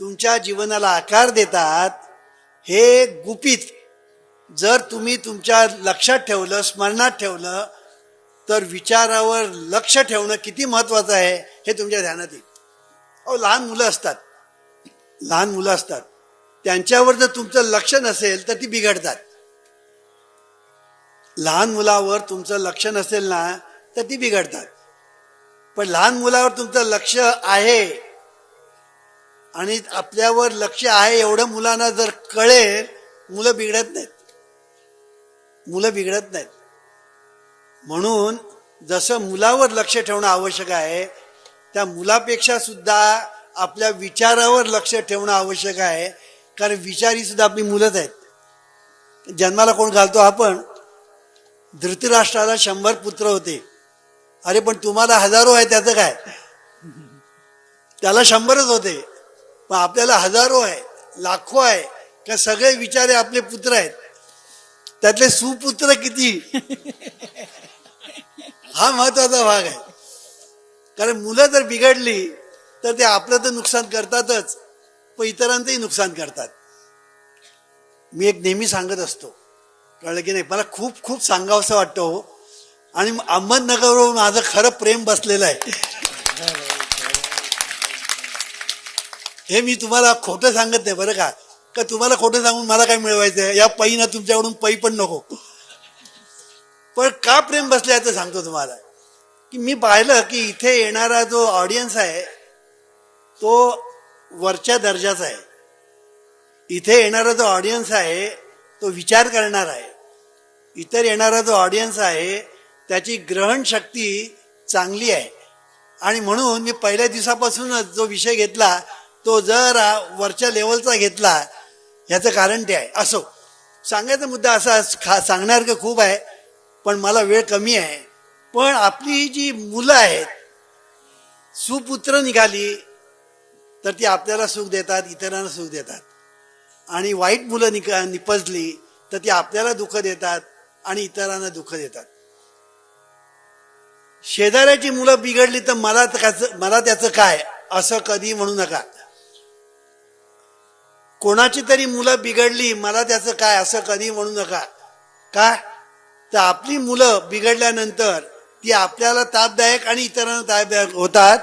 तुमच्या जीवनाला आकार देतात हे गुपित. जर तुम्ही तुमच्या लक्षात ठेवलं स्मरणात ठेवलं तर विचारावर लक्ष ठेवणं किती महत्वाचं आहे हे तुमच्या ध्यानात येईल. अहो लहान मुलं असतात. लहान मुलं असतात. त्यांच्यावर जर तुमचं लक्ष नसेल तर ती बिघडतात. लहान मुलावर तुमचं लक्ष नसेल ना तर ती बिघडतात. पण लहान मुलावर तुमचं लक्ष आहे आणि आपल्यावर लक्ष आहे एवढं मुलांना जर कळेल मुलं बिघडत नाहीत. मुलं बिघडत नाहीत. म्हणून जसं मुलावर लक्ष ठेवणं आवश्यक आहे त्या मुलापेक्षा सुद्धा आपल्या विचारावर लक्ष ठेवणं आवश्यक आहे. कारण विचारी सुद्धा आपली मुलंच आहेत. जन्माला कोण घालतो आपण? धृतराष्ट्राला शंभर पुत्र होते. अरे पण तुम्हाला हजारो आहे त्याचं काय? त्याला शंभरच होते. पण आपल्याला हजारो आहे लाखो आहे का सगळे विचारे आपले पुत्र आहेत. त्यातले सुपुत्र किती? हा महत्त्वाचा भाग आहे. कारण मुलं जर बिघडली तर ते आपलं तर नुकसान करतातच पण इतरांचंही नुकसान करतात. मी एक नेहमी सांगत असतो. कळलं की नाही? मला खूप खूप सांगावंसं वाटतं हो. आणि अहमदनगरवर माझं खरं प्रेम बसलेलं आहे. हे मी तुम्हाला खोटं सांगत नाही बरं का? का तुम्हाला खोटं सांगून मला काय मिळवायचं? आहे या पै ना तुमच्याकडून पै पण नको. पण का प्रेम बसले याचं सांगतो तुम्हाला. की मी पाहिलं की इथे येणारा जो ऑडियन्स आहे तो वरच्या दर्जाचा आहे. इथे येणारा जो ऑडियन्स आहे तो विचार करणार आहे. इतर येणारा जो ऑडियन्स आहे त्याची ग्रहण शक्ती चांगली आहे. आणि म्हणून मी पहिल्या दिवसापासूनच जो विषय घेतला तो जर वरच्या लेवलचा घेतला ह्याचं कारण ते आहे. असो. सांगायचा मुद्दा असा खा सांगण्यासारखं खूप आहे पण मला वेळ कमी आहे. पण आपली जी मुलं आहेत सुपुत्र निघाली तर ती आपल्याला सुख देतात इतरांना सुख देतात. आणि वाईट मुलं निक निपजली तर ती आपल्याला दुःख देतात आणि इतरांना दुःख देतात. शेजाऱ्याची मुलं बिघडली तर मला त्याचं मला त्याचं काय? असं कधी म्हणू नका. कोणाची तरी मुलं बिघडली मला त्याचं काय असं कधी म्हणू नका. का? तर आपली मुलं बिघडल्यानंतर ती आपल्याला तापदायक आणि इतरांना तापदायक होतात.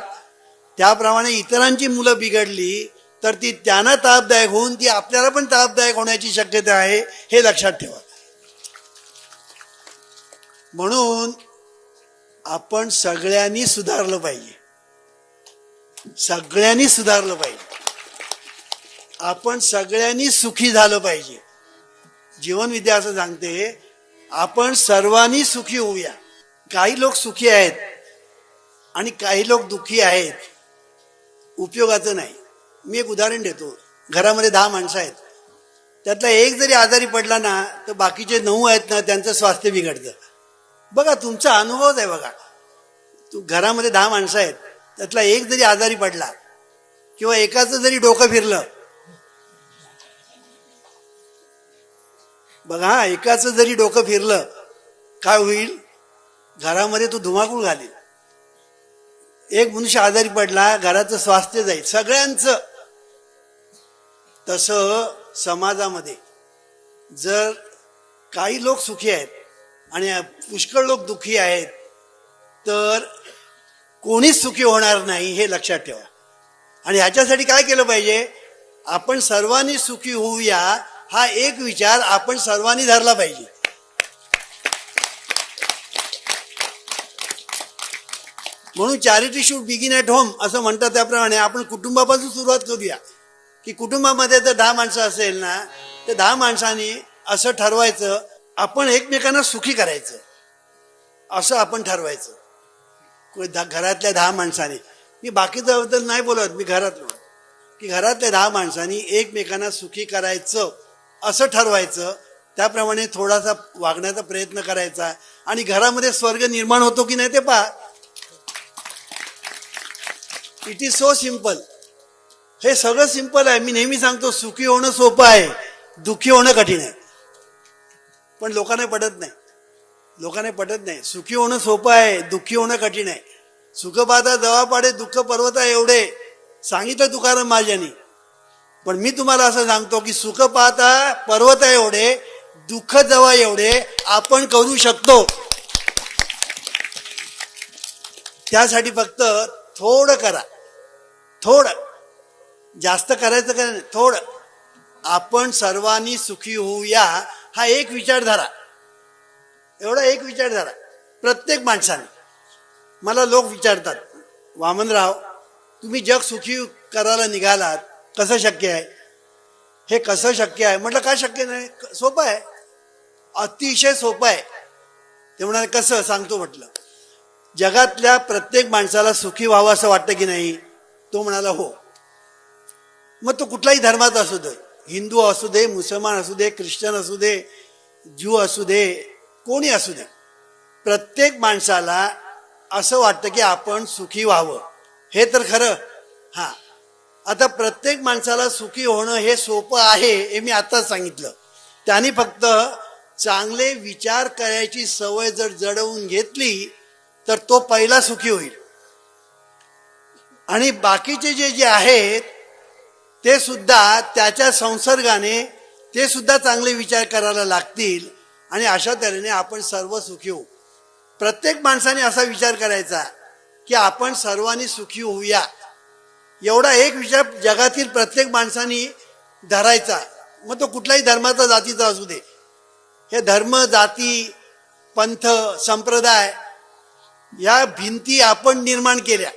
त्याप्रमाणे इतरांची मुलं बिघडली तर ती त्यांना तापदायक होऊन ती आपल्याला पण तापदायक होण्याची शक्यता आहे हे लक्षात ठेवा. म्हणून आपण सगळ्यांनी सुधारलं पाहिजे. सगळ्यांनी सुधारलं पाहिजे. आपण सगळ्यांनी सुखी झालं पाहिजे. जीवनविद्या असं सांगते आपण सर्वांनी सुखी होऊया. काही लोक सुखी आहेत आणि काही लोक दुःखी आहेत. उपयोगाचं नाही. मी एक उदाहरण देतो. घरामध्ये दहा माणसं आहेत. त्यातला एक जरी आजारी पडला ना तर बाकीचे नऊ आहेत ना त्यांचं स्वास्थ्य बिघडतं. बघा तुमचा अनुभवच आहे बघा. तू घरामध्ये दहा माणसं आहेत. त्यातला एक जरी आजारी पडला किंवा एकाचं जरी डोकं फिरलं बघा एकाचं जरी डोकं फिरलं काय होईल? घरामध्ये तो धुमाकूळ घालेल. एक मनुष्य आजारी पडला घराचं स्वास्थ्य जाईल सगळ्यांचं. तसं समाजामध्ये जर काही लोक सुखी आहेत आणि पुष्कळ लोक दुखी आहेत तर कोणीच सुखी होणार नाही हे लक्षात ठेवा. आणि ह्याच्यासाठी काय केलं पाहिजे? आपण सर्वांनी सुखी होऊया हा एक विचार आपण सर्वांनी धरला पाहिजे. म्हणून charity should begin at home असं म्हणतात त्याप्रमाणे आपण कुटुंबापासून सुरुवात करूया. की कुटुंबामध्ये जर दहा माणसं असेल ना तर दहा माणसांनी असं ठरवायचं आपण एकमेकांना सुखी करायचं. असं आपण ठरवायचं. घरातल्या दहा माणसांनी. मी बाकीच्याबद्दल नाही बोलत मी घरात की घरातल्या दहा माणसांनी एकमेकांना सुखी करायचं. असं ठरवायचं. त्याप्रमाणे थोडासा वागण्याचा प्रयत्न करायचा. आणि घरामध्ये स्वर्ग निर्माण होतो की नाही ते पहा. इट इज सो सिंपल हे सगळं सिंपल आहे. मी नेहमी सांगतो सुखी होणं सोपं आहे. दुःखी होणं कठीण आहे. पण लोकांना पटत नाही. लोकांना पटत नाही. सुखी होणं सोपं आहे. दुःखी होणं कठीण आहे. सुख पाहता जवा पाडे दुःख पर्वता एवढे. सांगितलं तुकाराम माझ्यानी पण मी तुम्हाला असं सांगतो की सुख पाहता पर्वत आहे एवढे दुःख जवळ एवढे आपण करू शकतो. त्यासाठी फक्त थोडं करा. थोडं. जास्त करायचं काय नाही? थोडं. आपण सर्वांनी सुखी होऊया हा एक विचारधारा. एवढा एक विचारधारा. प्रत्येक माणसाने. मला लोक विचारतात वामनराव तुम्ही जग सुखी करायला निघालात कसं शक्य आहे? हे कसं शक्य आहे? म्हटलं काय शक्य नाही? क- सोपं आहे. अतिशय सोपं आहे. ते म्हणाले कसं? सांगतो म्हटलं. जगातल्या प्रत्येक माणसाला सुखी व्हावं असं वाटतं की नाही? तो म्हणाला हो. मग तो कुठलाही धर्माचा असू दे हिंदू असू दे मुसलमान असू दे ख्रिश्चन असू दे ज्यू असू दे कोणी असू दे प्रत्येक माणसाला असं वाटतं की आपण सुखी व्हावं. हे तर खरं. हां. आता प्रत्येक माणसाला सुखी होणं हे सोपं आहे हे मी आताच सांगितलं. त्यांनी फक्त चांगले विचार करायची सवय जर जडवून घेतली तर तो पहिला सुखी होईल. आणि बाकीचे जे जे आहेत ते सुद्धा त्याच्या संसर्गाने ते सुद्धा चांगले विचार करायला लागतील आणि अशा तऱ्हेने आपण सर्व सुखी होऊ. प्रत्येक माणसाने असा विचार करायचा की आपण सर्वांनी सुखी होऊया. एवढा एक विचार जगातील प्रत्येक माणसाने धरायचा. मग तो कुठल्याही धर्माचा जातीचा असू दे. हे धर्म जाती पंथ संप्रदाय या भिंती आपण निर्माण केल्या.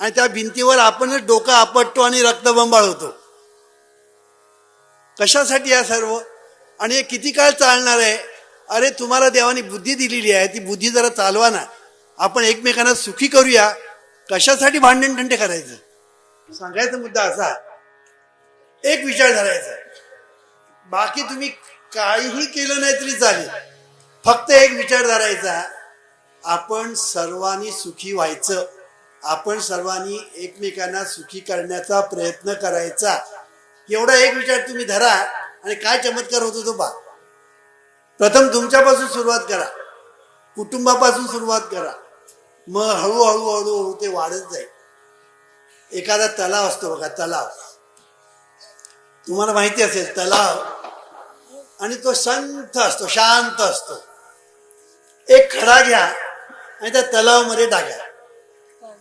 आणि त्या भिंतीवर आपणच डोकं आपटतो आणि रक्तबंबाळ होतो. कशासाठी या सर्व? आणि हे किती काळ चालणार आहे? अरे तुम्हाला देवाने बुद्धी दिलेली आहे. ती बुद्धी जरा चालवा ना. आपण एकमेकांना सुखी करूया. कशासाठी भांडण करायचं? सांगायचा मुद्दा असा एक विचार धरायचा बाकी तुम्ही काहीही केलं नाही तरी चालेल. फक्त एक विचार धरायचा आपण सर्वांनी सुखी व्हायचं. आपण सर्वांनी एकमेकांना सुखी करण्याचा प्रयत्न करायचा. एवढा एक विचार तुम्ही धरा आणि काय चमत्कार होतो तो पा प्रथम तुमच्यापासून सुरुवात करा. कुटुंबापासून सुरुवात करा. मग हळूहळू हळू ते वाढत जाईल. एखादा तलाव असतो बघा तलाव. तुम्हाला माहिती असेल तलाव. आणि तो संत असतो शांत असतो. एक खडा घ्या आणि त्या तलावामध्ये टाका.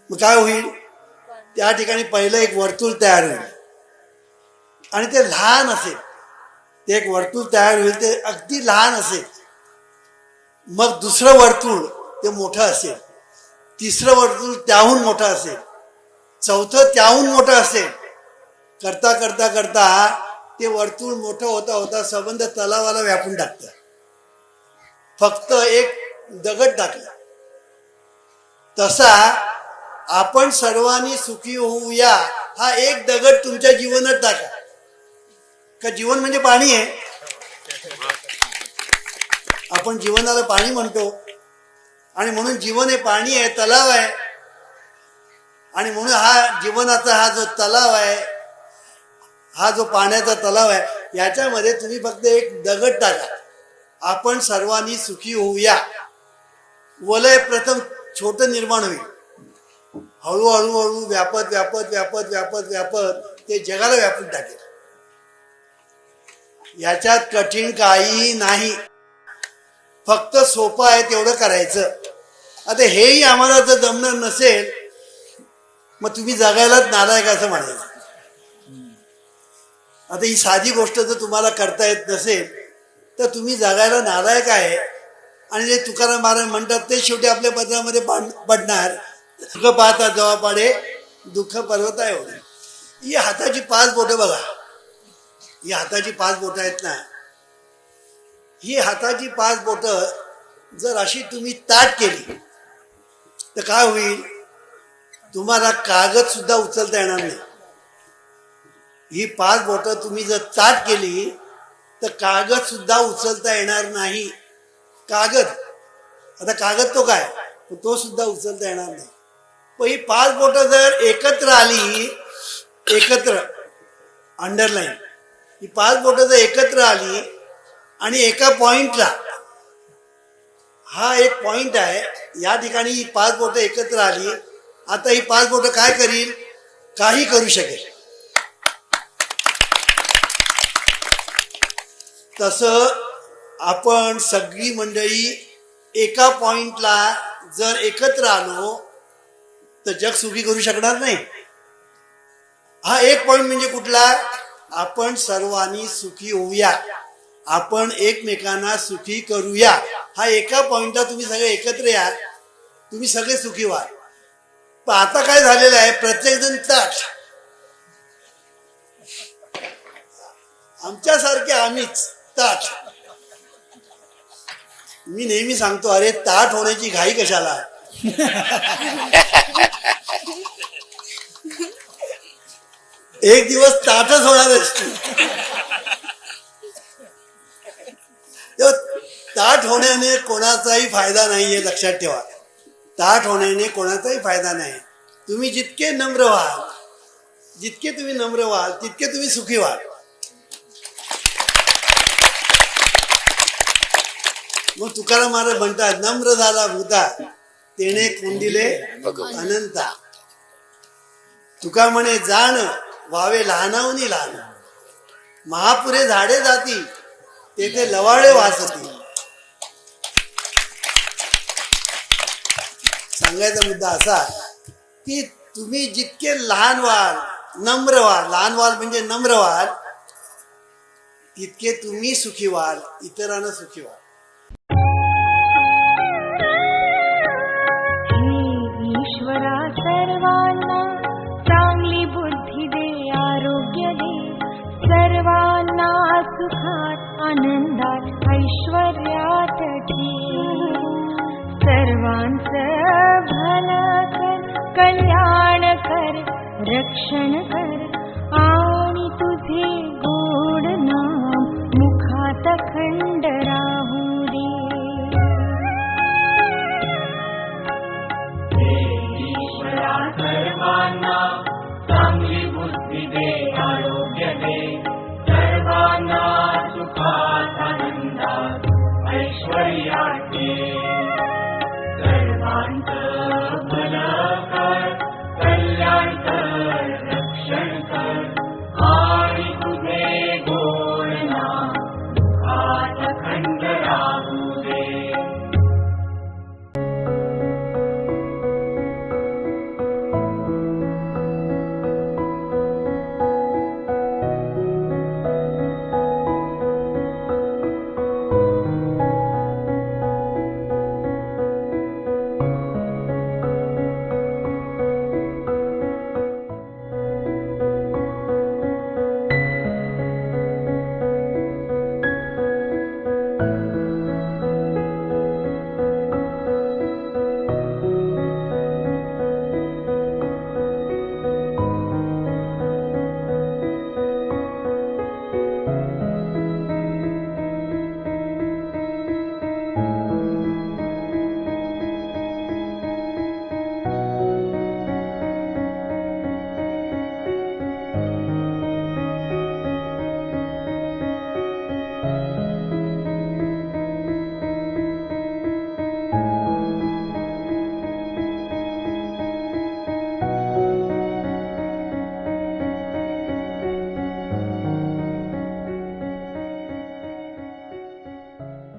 मग काय होईल? त्या ठिकाणी पहिलं एक वर्तुळ तयार होईल. आणि ते लहान असेल. ते एक वर्तुळ तयार होईल ते अगदी लहान असेल. मग दुसरं वर्तुळ ते मोठं असेल. तिसरं वर्तुळ त्याहून मोठं असेल. चौथं त्याहून मोठं असेल. करता करता करता ते वर्तुळ मोठं होता होता संबंध तलावाला व्यापून टाकतं. फक्त एक दगड टाकला. तसा आपण सर्वांनी सुखी होऊया हा एक दगड तुमच्या जीवनात टाका. का जीवन म्हणजे पाणी आहे? आपण जीवनाला पाणी म्हणतो. आणि म्हणून जीवन हे पाणी आहे तलाव आहे. आणि म्हणून हा जीवनाचा हा जो तलाव आहे हा जो पाण्याचा तलाव आहे याच्यामध्ये तुम्ही फक्त एक दगड टाका. आपण सर्वांनी सुखी होऊया. वलय प्रथम छोट निर्माण होईल. हळूहळू हळू व्यापत व्यापत व्यापत व्यापत व्यापत ते जगाला व्यापून टाकेल. याच्यात कठीण काही नाही. फक्त सोपं आहे तेवढं करायचं. आता हेही आम्हाला जर जमणार नसेल मग तुम्ही जगायलाच नालायक असं म्हणायचं. आता ही साधी गोष्ट जर तुम्हाला करता येत नसेल तर तुम्ही जगायला नालायक आहे. आणि जे तुकाराम महाराज म्हणतात ते शेवटी आपल्या पत्रामध्ये पडणार सुख पाहता जवा पाडे दुःख पर्वता एवढे. ही हाताची पाच बोटं बघा. ही हाताची पाच बोटं आहेत ना. ही हाताची पाच बोटं जर अशी तुम्ही ताट केली तर काय होईल? तुम्हाला कागद सुद्धा उचलता येणार नाही. ही पाच बोटं तुम्ही जर ताट केली तर कागद सुद्धा उचलता येणार नाही. कागद. आता कागद तो काय? तो सुद्धा उचलता येणार नाही. पण ही पाच बोटं जर एकत्र आली एकत्र अंडरलाईन ही पाच बोटं जर एकत्र आली आणि एका पॉइंटला हा एक पॉइंट आहे या ठिकाणी ही पाच बोटं एकत्र आली आता ही पाच बोट काय करील? काही करू शकेल. तस आपण सगळी मंडळी एका पॉइंटला जर एकत्र आलो तर जग सुखी करू शकणार नाही. हा एक पॉइंट म्हणजे कुठला? आपण सर्वांनी सुखी होऊया. आपण एकमेकांना सुखी करूया. हा एका पॉइंटला तुम्ही सगळे एकत्र या तुम्ही सगळे सुखी व्हा पण आता काय झालेलं आहे? प्रत्येक जण ताट आमच्यासारखे आम्हीच ताट मी नेहमी सांगतो अरे ताट होण्याची घाई कशाला? एक दिवस ताटच होणार असते ताट होण्याने कोणाचाही फायदा नाहीये लक्षात ठेवा. ताट होण्याने कोणाचाही फायदा नाही. तुम्ही जितके नम्र व्हाल जितके तुम्ही नम्र व्हाल तितके तुम्ही सुखी व्हाल. मग तुकाराम महाराज म्हणतात नम्र झाला भूता तेने कोंडिले अनंता. तुका म्हणे जाण व्हावे लहानावनी लहान. महापुरे झाडे जाती तेथे लवाळे वासती. सांगायचा मुद्दा असा की तुम्ही जितके लहान व्हाल नम्र व्हाल लहान व्हाल म्हणजे नम्र व्हाल तितके तुम्ही सुखी व्हाल इतरांना सुखी व्हाल. ईश्वरा सर्वांना चांगली बुद्धी दे आरोग्य दे. सर्वांना सुखात आनंदात ऐश्वर्यात ठेव. सर्वांचं कल्याण कर रक्षण